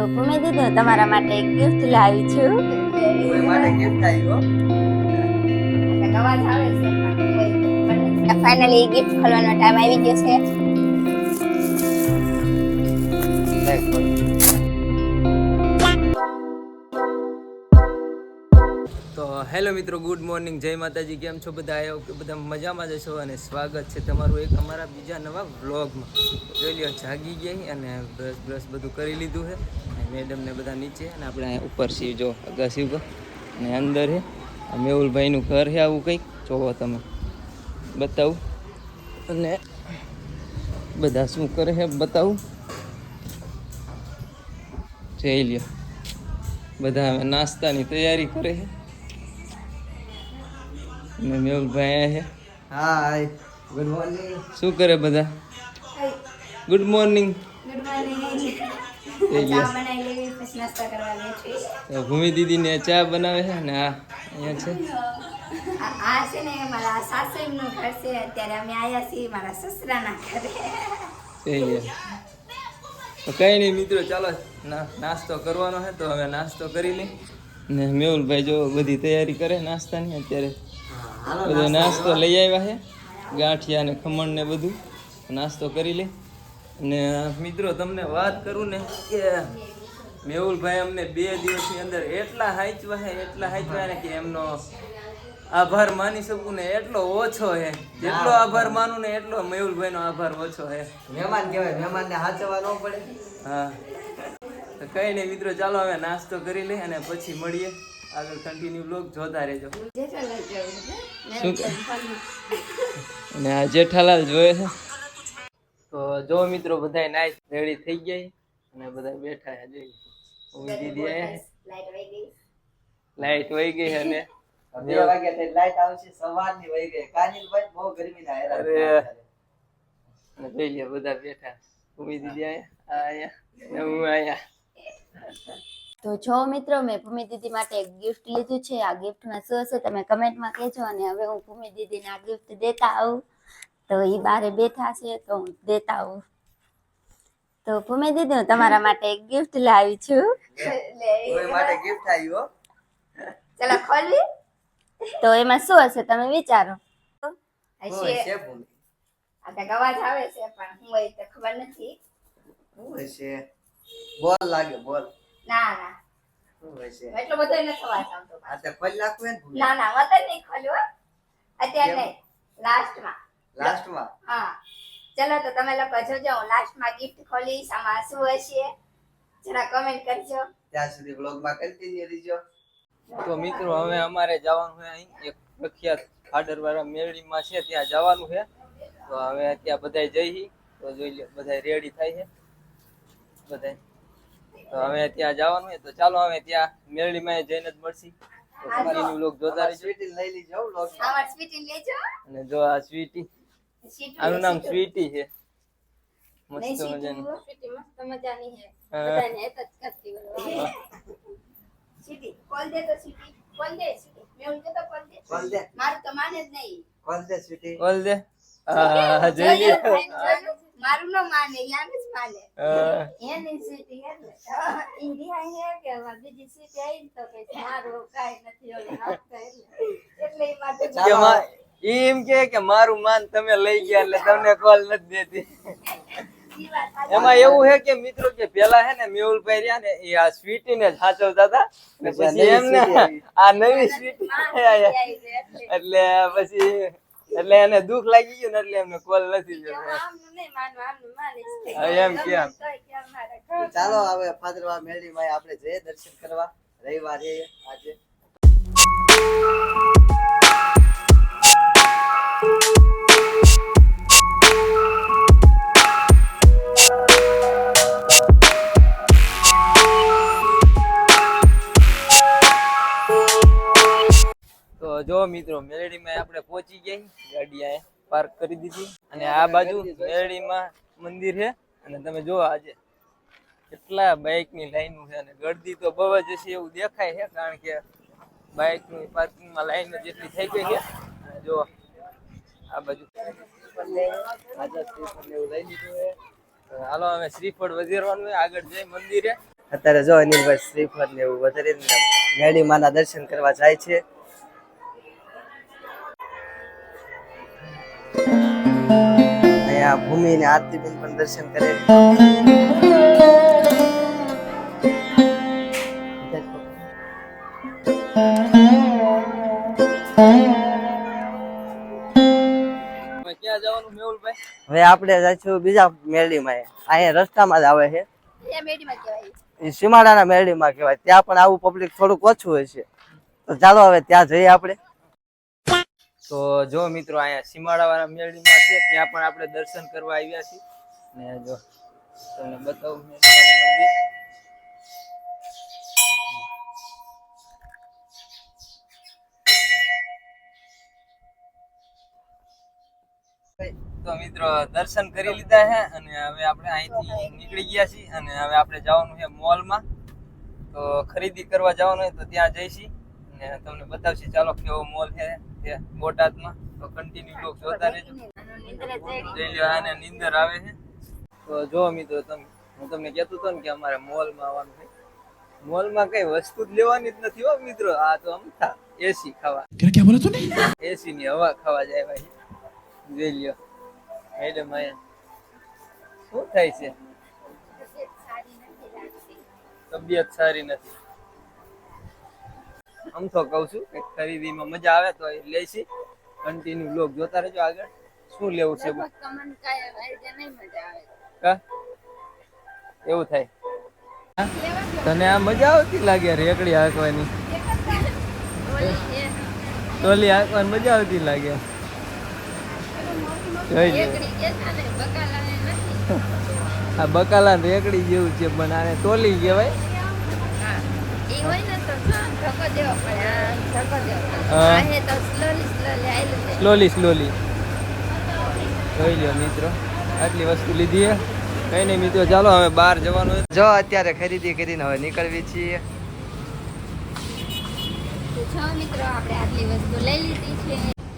તો ભૂમિ દીદી હું તમારા માટે એક ગિફ્ટ લાવી છું. ફાઇનલી ગિફ્ટ ખોલવાનો ટાઈમ આવી ગયો છે. હેલો મિત્રો, ગુડ મોર્નિંગ. જય માતાજી. કેમ છો બધા? આવ્યો કે બધા મજામાં જ છો અને સ્વાગત છે તમારું એક અમારા બીજા નવા વ્લોગમાં. જોઈ લ્યો, જાગી ગઈ અને બ્રશ બ્રશ બધું કરી લીધું છે અને મેડમ ને બધા નીચે અને આપણે અહીંયા ઉપર છીએ, જો, અગાસી ઉપર. અને અંદર છે મેહુલભાઈનું ઘર છે આવું કંઈક. જોવો તમે. બતાવું. અને બધા શું કરે છે બતાવું. જઈ લ્યો. બધા નાસ્તાની તૈયારી કરે છે અને મેહુલભાઈ આયા છે. હાય ગુડ મોર્નિંગ શું કરે બધા? ગુડ મોર્નિંગ ગુડ મોર્નિંગ થઈ ગયા બનાવી લેવી પછી નાસ્તા કરવા બેઠી તો ભૂમિ દીદીને ચા બનાવે છે ને આ? અહીંયા છે? આ છે ને મારા સાસરીનું ઘર છે. અત્યારે અમે આવ્યા છીએ મારા સસરાના ઘરે. તો કઈ નહીં મિત્રો ચાલો નાસ્તો કરવાનો છે. તો હવે નાસ્તો કરી લઈ ને મેહુલભાઈ જો બધી તૈયારી કરે નાસ્તાની અત્યારે બધો નાસ્તો લઈ આવ્યા છે ગાંઠિયા ને ખમણ ને બધું. નાસ્તો કરી લે. અને મિત્રો તમને વાત કરું ને કે મેહુલભાઈ અમને બે દિવસની અંદર એટલા હાંચવા છે એટલા હાંચવા ને કે એમનો આભાર માની શકું ને એટલો ઓછો હે જેટલો આભાર માનું ને એટલો મેહુલભાઈ નો આભાર ઓછો હે મહેમાન કહેવાય મહેમાનને હાચવા ન પડે. હા. તો કઈ નહીં મિત્રો ચાલો હવે નાસ્તો કરી લે અને પછી મળીએ. આગળ કન્ટિન્યુ બ્લોગ જોતા રહેજો. શું અને આ જેઠાલાલ જોયે છે. તો જો મિત્રો બધા નાઈસ રેડી થઈ ગયા અને બધા બેઠા છે જોઈ ઓમી દીદી આયા લાઈટ વહી ગઈ. અને બે વાગ્યા થઈ લાઈટ આવશે સવારની વહી ગઈ. કાનિલભાઈ બહુ ગરમીના હેરાન અરે. થયા અને જોઈ લે બધા બેઠા. ઓમી દીદી આયા આયા ને હું આયા તો જો મિત્રો મેં ભૂમિ દીદી માટે એક ગિફ્ટ લીધું છે. આ ગિફ્ટમાં શું હશે તમે કમેન્ટમાં કહેજો અને હવે હું ભૂમિ દીદીને આ ગિફ્ટ દેતા આવું. તો એ બારે બેઠા છે તો હું દેતા આવું. તો ભૂમિ દીદી હું તમારા માટે એક ગિફ્ટ લાવી છું. માટે ગિફ્ટ આવ્યો ચલો ખોલવી. તો એમાં શું હશે તમે વિચારો. હશે આ અવાજ આવે છે પણ હું એ તો ખબર નથી. શું હશે બોલ લાગે બોલ. ના ના એટલો બધો નથી અવાજ આ તો ખોલી નાખવું ને ના ના વતન નહીં ખોલ્યું અત્યારે નહીં લાસ્ટમાં. લાસ્ટમાં? હા. ચલો તો તમે લોકો જોજો હું લાસ્ટમાં ગિફ્ટ ખોલીશ. આમાં શું હશે? જરા કમેન્ટ કરજો. ત્યાં સુધી વ્લોગમાં કન્ટિન્યુ રહેજો. તો મિત્રો હવે અમારે જવાનું છે અહીં. એક પ્રખ્યાત આડરવાળા મેળીમાં છે ત્યાં જવાનું છે. તો હવે ત્યાં બધા જઈ તો જોઈ લે બધા રેડી થાય છે. બધા તો હવે ત્યાં જવાનું તો ચાલો હવે ત્યાં મેળીમાં જઈને જ મળશી. જોતા રહેજો. સ્વીટી લઈ લેજો સ્વીટી લેજો અને જો આ સ્વીટી આનું નામ સ્વીટી છે. મસ્ત મજાની. મસ્ત મજાની છે. બધાને એક જ કરતી હોય. સીટી કોલ દે તો સ્વીટી કોલ દે સીટી મેં ઉનકે તો કોલ દે? ખોલ દે. મારું તો માને જ નહીં. કોલ દે સ્વીટી કોલ દે. આ જોઈએ. મારું ન માને યાને હા. એની સીટી એટલે ઇન્ડિયા હે કે બીજી સીટી આવી તો કે મારું કાઈ નથી ઓલે આપતા એટલે એટલે ઈ માટે એમ કે કે મારું માન તમે લઈ ગયા એટલે તમને કોલ નથી દેતી. એમાં એવું છે કે મિત્રો કે પેલા હે ને મેહુલભાઈ રહ્યા ને એ આ સ્વીટી ને સાચવતા હતા ને પછી આ નવી એમને સ્વીટી આ નવી સ્વીટી. એટલે પછી એટલે એને દુઃખ લાગી ગયું ને એટલે એમને કોલ નથી એમ કેમ? ચાલો હવે ફાદરવા મેળીમાં આપણે જઈએ દર્શન કરવા રવિવાર આજે. જો મિત્રો, મેરડીમાં આપણે પહોંચી ગયા. ગાડી અહીંયા પાર્ક કરી દીધી. અને આ બાજુ મેરડીમાં મંદિર છે. અને તમે જો આજે કેટલા બાઇકની લાઈનો છે. અને ગળદી તો બહુ જ હશે એવું દેખાય છે, કારણ કે બાઇકની પાર્કિંગમાં લાઈન જેટલી થઈ ગઈ છે. જો આ બાજુ. હાલો, અમે શ્રીફળ વધેરવાનું આગળ જઈ મંદિરે. અત્યારે જો અનિલભાઈ શ્રીફળ ને એવું વધારે મેળી માના દર્શન કરવા જાય છે. અહીંયા ભૂમિ ને આરતીબેન પણ દર્શન કરે હવે આપણે જઈશું બીજા મેળીમાં. અહીંયા રસ્તામાં જ આવે છે. એ સીમાડાના મેળીમાં કહેવાય. ત્યાં પણ આવું પબ્લિક થોડુંક ઓછું હોય છે. તો ચાલો હવે ત્યાં જઈએ આપણે. તો જો મિત્રો, અહીંયા સીમાડાવાળા મેળીમાં છે, ત્યાં પણ આપણે દર્શન કરવા આવ્યા છીએ. ને જો, તમને બતાવું તો મિત્રો, દર્શન કરી લીધા છે, અને હવે આપણે અહીંથી નીકળી ગયા છીએ, અને હવે આપણે જવાનું છે મોલમાં. તો ખરીદી કરવા જવાનું હોય તો ત્યાં જઈશી. ને તમને બતાવશે ચાલો કેવો મોલ છે તે બોટાદમાં? તો કન્ટિન્યુ બ્લોગ જોતા રહેજો. જોઈ આને નીંદર આવે છે. તો જો મિત્રો તમે હું તમને કહેતો હતો ને કે અમારે મોલમાં આવવાનું છે. મોલમાં કઈ વસ્તુ જ લેવાની જ નથી હો મિત્રો. આ તો અમથા એસી ખાવા. તેને ક્યાં બોલે તું એસી ની હવા ખાવા જાય ભાઈ. જોઈ લ્યો. મેડમ અહીંયા. શું થાય છે? તબિયત સારી નથી. આમ તો કહું છું કે ખરીદીમાં મજા આવે તો એ લઈશી કન્ટિન્યુ લોક જોતા રહેજો આગળ. શું લેવું છે? બોલ? કા એવું થાય. તને આ મજા આવતી લાગે રેકડી હાંકવાની? ટોલી હાંકવાની મજા આવતી લાગે. જોઈ લે આ બકાલા રેકડી જેવું છે પણ આને ટોલી કહેવાય. Slowly slowly. જોઈ લ્યો મિત્રો આટલી વસ્તુ લીધી હે કઈ નહીં મિત્રો ચાલો હવે બહાર જવાનું જો અત્યારે ખરીદી કરીને હવે નીકળવી છીએ.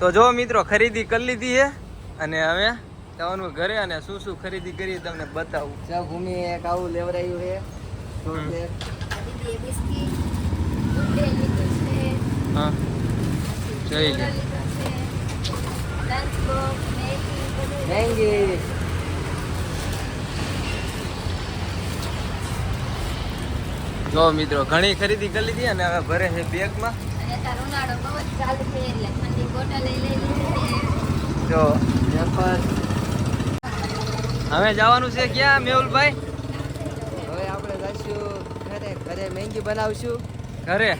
તો જો મિત્રો ખરીદી કરી લીધી છે. અને હવે જવાનું ઘરે અને શું શું ખરીદી કરી તમને બતાવું. જો ભૂમિ એક આવું લેવરાયું છે. હા. જોઈ લે મેગી જો મિત્રો ઘણી ખરીદી કરી લીધી અને હવે ભરે છે બેગમાં. જ. હવે જવાનું છે ક્યાં મેહુલભાઈ? હવે આપણે જઈશું ઘરે ઘરે મેંગી બનાવશું. ઘરે.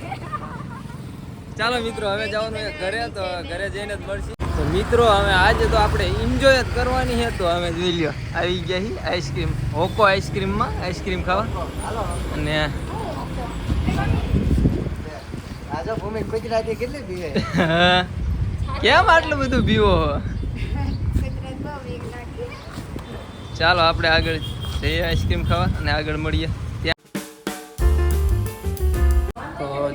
ચાલો મિત્રો હવે જવાનું છે ઘરે તો ઘરે જઈને જ મળશે. તો મિત્રો હવે આજે તો આપણે એન્જોય જ કરવાની છે તો હવે જોઈ લ્યો આવી ગયા છીએ આઈસ્ક્રીમ. હોકો આઈસ્ક્રીમમાં આઈસ્ક્રીમ ખાવા. અને આજો ભૂમિ ગુજરાતી કેટલી પીવે? કેમ આટલું બધું પીવો હો? ચાલો આપણે આગળ જઈએ આઈસ્ક્રીમ ખાવા અને આગળ મળીએ.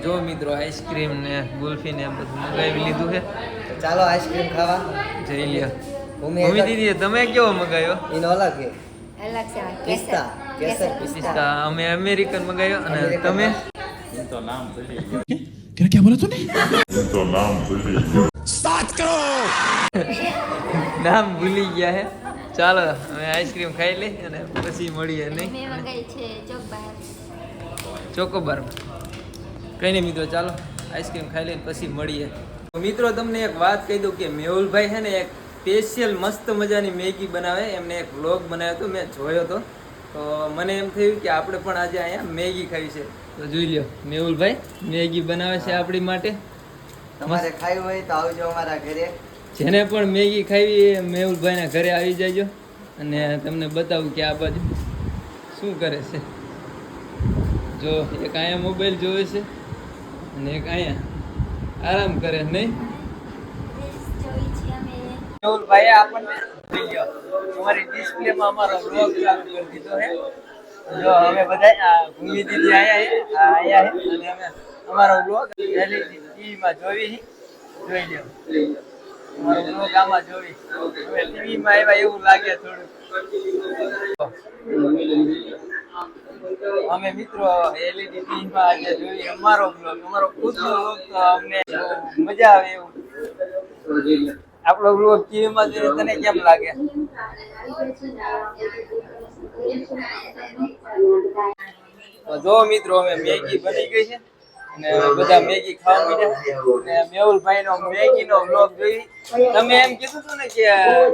જો મિત્રો આઈસ્ક્રીમ ને ગુલ્ફી ને બધું મગાવી લીધું છે. ચાલો આઈસ્ક્રીમ ખાવા. જઈ લ્યો. મમ્મી દીદી તમે કેવો મગાયો એનો અલગ છે. અલગ છે પિસ્તા કેસર પિસ્તા. અમે અમેરિકન મગાયો અને તમે? તો નામ ભૂલી ગયો. કે કે બોલા તું ને? તો નામ ભૂલી ગયો. સાત કરો! નામ ભૂલી ગયા હે. ચાલો અમે આઈસ્ક્રીમ ખાઈ લઈ અને પછી મળીએ નહીં? મેં મગાઈ છે ચોકોબાર ચોકોબાર કઈ નહીં મિત્રો ચાલો આઈસ્ક્રીમ ખાઈ લઈને પછી મળીએ. તો મિત્રો તમને એક વાત કહી દઉં કે મેહુલભાઈ છે ને એક સ્પેશિયલ મસ્ત મજાની મેગી બનાવે. એમને એક વ્લોગ બનાવ્યો હતો મેં જોયો હતો. તો મને એમ થયું કે આપણે પણ આજે અહીંયા મેગી ખાવી છે. તો જોઈ લ્યો મેહુલભાઈ મેગી બનાવે છે આપણી માટે. તમારે ખાવી હોય તો આવજો અમારા ઘરે. જેને પણ મેગી ખાવી એ મેહુલભાઈના ઘરે આવી જાયજો અને તમને બતાવું કે આ બાજુ શું કરે છે. જો એક અહીંયા મોબાઈલ જોવે છે. અને એક અહીંયા આરામ કરે, નહીં? મેહુલભાઈએ આપણને અમારી ડિસ્પ્લેમાં અમારો બ્લોગ ચાલુ કરી દીધો છે. જો અમે બધા ભૂમિ દીદી આયા આયા છે, અને અમે અમારો બ્લોગ જોઈ લ્યો. અમારો બ્લોગ આમાં જોઈ હવે ટીવીમાં આવ્યા એવું લાગે થોડું અમે મિત્રો એલઈડી ટીવી માં આજે જોઈએ. અમારો બ્લોગ અમારો ખુદનો બ્લોગ તો અમને મજા આવે એવું. આપણો બ્લોગ ટીવી માં જોઈએ તને કેમ લાગે? જો મિત્રો, અમે મેગી બની ગઈ છે. અને બધા મેગી ખાવા અને મેહુલભાઈ નો મેગી નો બ્લોગ જોઈ. તમે એમ કીધું હતું ને કે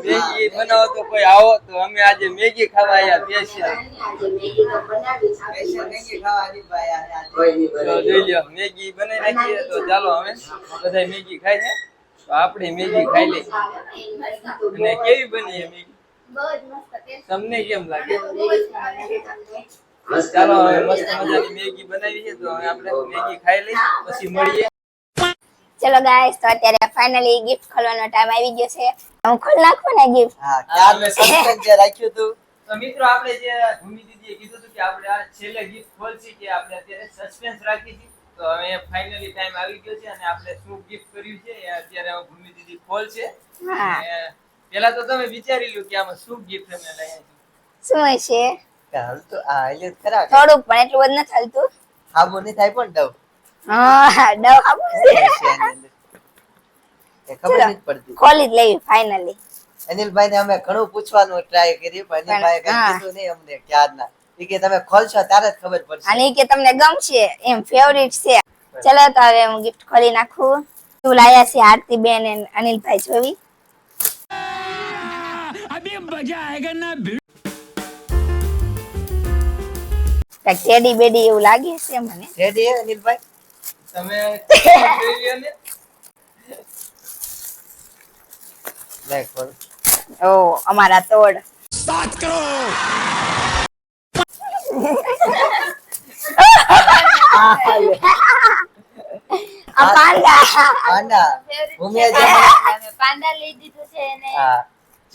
મેગી બનાવો તો કોઈ આવો તો અમે આજે મેગી ખાવા આવ્યા સ્પેશિયલ તો જોઈ લ્યો મેગી બનાવી નાખીએ તો ચાલો અમે બધા મેગી ખાઈ છે. તો આપણે મેગી ખાઈ લઈએ. અને કેવી બની મેગી? તમને કેમ લાગે? મસ્ત મજાની મેગી બનાવી છે તો હવે આપણે મેગી ખાઈ લઈએ પછી મળીએ. ચલો ગાઈસ તો અત્યારે ફાઇનલી ગિફ્ટ ખોલવાનો ટાઈમ આવી ગયો છે. હું ખોલ નાખું ને ગિફ્ટ હા ક્યારનું સસ્પેન્સ જે રાખ્યું હતું તો મિત્રો આપણે જે ભૂમિ દીદીએ કીધું હતું કે આપણે આ છેલ્લે ગિફ્ટ ખોલશી કે આપણે અત્યારે સસ્પેન્સ રાખી છે તો હવે ફાઇનલી ટાઈમ આવી ગયો છે અને આપણે શું ગિફ્ટ કર્યું છે એ અત્યારે હવે ભૂમિ દીદી ખોલશે. હા. પેલા પહેલા તો તમે વિચારી લ્યો કે આમાં શું ગિફ્ટ અમે લઈએ શું હશે? તો ખરા થોડુંક પણ એટલું બધું નથી હાલતું. હાબુ નહીં થાય પણ ડવ. હા ડવ આપું છે. એ ખબર નથી પડતી. ખોલી જ લેવી ફાઇનલી અનિલભાઈ ને અમે ઘણું પૂછવાનું ટ્રાય કરી પણ અનિલભાઈ કઈ કીધું નહીં અમને ક્યારના એ કે તમે ખોલશો ત્યારે જ ખબર પડશે. અને ઈ કે તમને ગમશે એમ ફેવરિટ છે. ચલો તો હવે હું ગિફ્ટ ખોલી નાખું. તું લાયા છે આરતી બેન અને અનિલભાઈ જોવી. કંઈક ટેડી બેડી એવું લાગે છે મને. ટેડી અનિલભાઈ? તમે ને ઓ અમારા તોડ. આ પાંડા. પાંડા. અમે પાંડા લઈ દીધું છે એને. હા.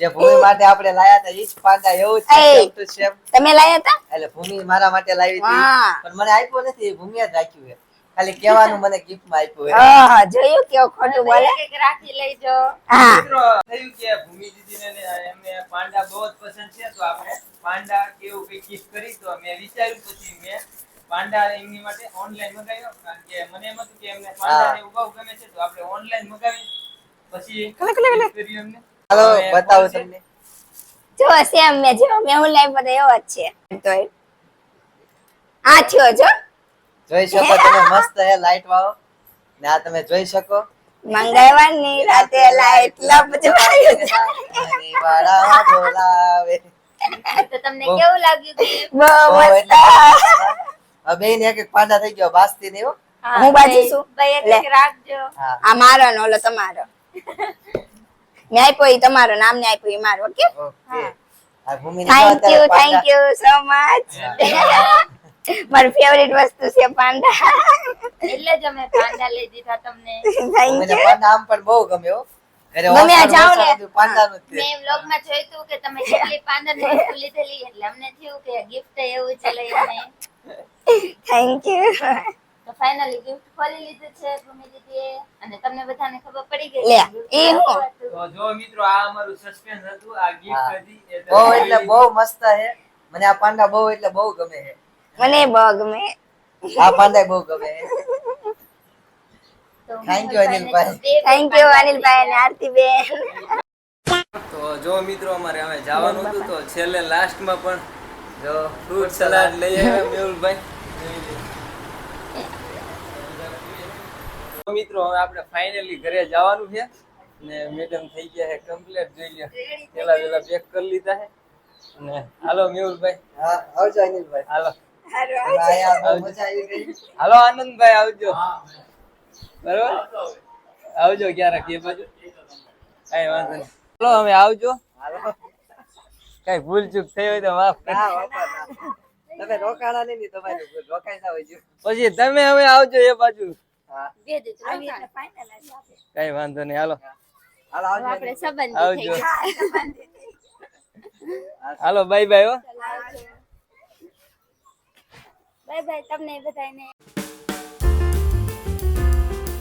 જે ભૂમિ માટે આપણે લાયા હતા ઈ જ પાંડા એવું છે એય. same તમે લાયા હતા? એટલે ભૂમિ મારા માટે લાવી હતી. પણ મને આપ્યો નથી ભૂમિએ જ રાખ્યું છે. ખાલી કહેવાનું મને gift માં આપ્યું છે. આહ, જોયું કેવો ખોટું બોલે? રાખી લેજો. હા. મિત્રો થયું કે ભૂમિ દીદીને એમને પાંડા બહુ જ પસંદ છે તો આપણે પાંડા કેવું કઈ ગિફ્ટ કરી તો મેં વિચાર્યું પછી મેં પાંડા એમની માટે ઓનલાઈન મંગાવ્યો કારણ કે મને એમ હતું કે એમને પાંડા ને બહુ ગમે છે તો આપણે ઓનલાઈન મંગાવી પછી એમને. ચાલો બતાવો તમને. જો સેમ મેં જેવો મેહુલ લાઈવ પર એવો જ છે. તો આ થયો જો જોઈ શકો તમે મસ્ત હે લાઈટ વાળો. ને આ તમે જોઈ શકો. મંગળવારની રાતે લાઈટ લપજવાયું છે. વાળા બોલાવે. તો તમને કેવું લાગ્યું કે બહુ મસ્ત. હવે બેન એક એક પાંડા થઈ ગયો બાસ્તી ને હો હું બાજી છું. ભાઈ એક રાખજો. આ મારો ને ઓલો તમારો. મેં આપ્યો તમારો નામ ને આપ્યું મારો okay? Thank you thank you so much મારી ફેવરિટ વસ્તુ છે પાંડા. એટલે જ અમે પાંડા લઈ દીધા તમને. થેન્ક યુ પાંડા આમ પણ બહુ ગમ્યો હો. આ જાઓ ને. બધું પાંડાનું મેં વ્લોગમાં જોયું હતું કે તમે કેટલી પાંડા વસ્તુ લીધેલી એટલે અમને થયું કે ગિફ્ટ એવું છે લઈ અમે થેન્ક યુ તો ફાઇનલી ગિફ્ટ ખોલી લીધું છે ભૂમિ દીદીએ. અને તમને બધાને ખબર પડી ગઈ લે, એ હું. તો જો મિત્રો આ અમારું સસ્પેન્સ હતું આ ગિફ્ટ હતી એ બહુ એટલે બહુ મસ્ત છે મને આ પાંડા બહુ એટલે બહુ ગમે છે મને બહુ ગમે. આ પાંડા બહુ ગમે છે તો Thank અનિલભાઈ. થેન્ક યુ અનિલભાઈ અને આરતીબેન. તો જો મિત્રો અમારે હવે જવાનું હતું તો છેલ્લે લાસ્ટમાં પણ જો ફ્રૂટ સલાડ લઈ આવ્યા મેહુલભાઈ તો મિત્રો હવે આપણે ફાઇનલી ઘરે જવાનું છે. ને મેડમ થઈ ગયા છે કમ્પ્લીટ જોઈ લે પેલા પેલા પેક કરી લીધા છે. ને હાલો મેહુલભાઈ. હા આવજો અનિલભાઈ. હાલો. હાલો આનંદભાઈ આવજો. બરોબર? આવજો ક્યારેક એ બાજુ. કઈ વાંધો નહીં. હાલો હવે આવજો. હાલો. કઈ ભૂલ ચૂક થઈ હોય તો માફ. તમે રોકાણા નહીં તમારે તમારી ભૂલ. રોકાઈ ના હોય પછી તમે હવે આવજો એ બાજુ. કઈ વાંધો નહીં હાલો. હાલો આવજો. આપણે સંબંધી આવજો. હાલો બાય બાય હો. બાય બાય તમને બધાને.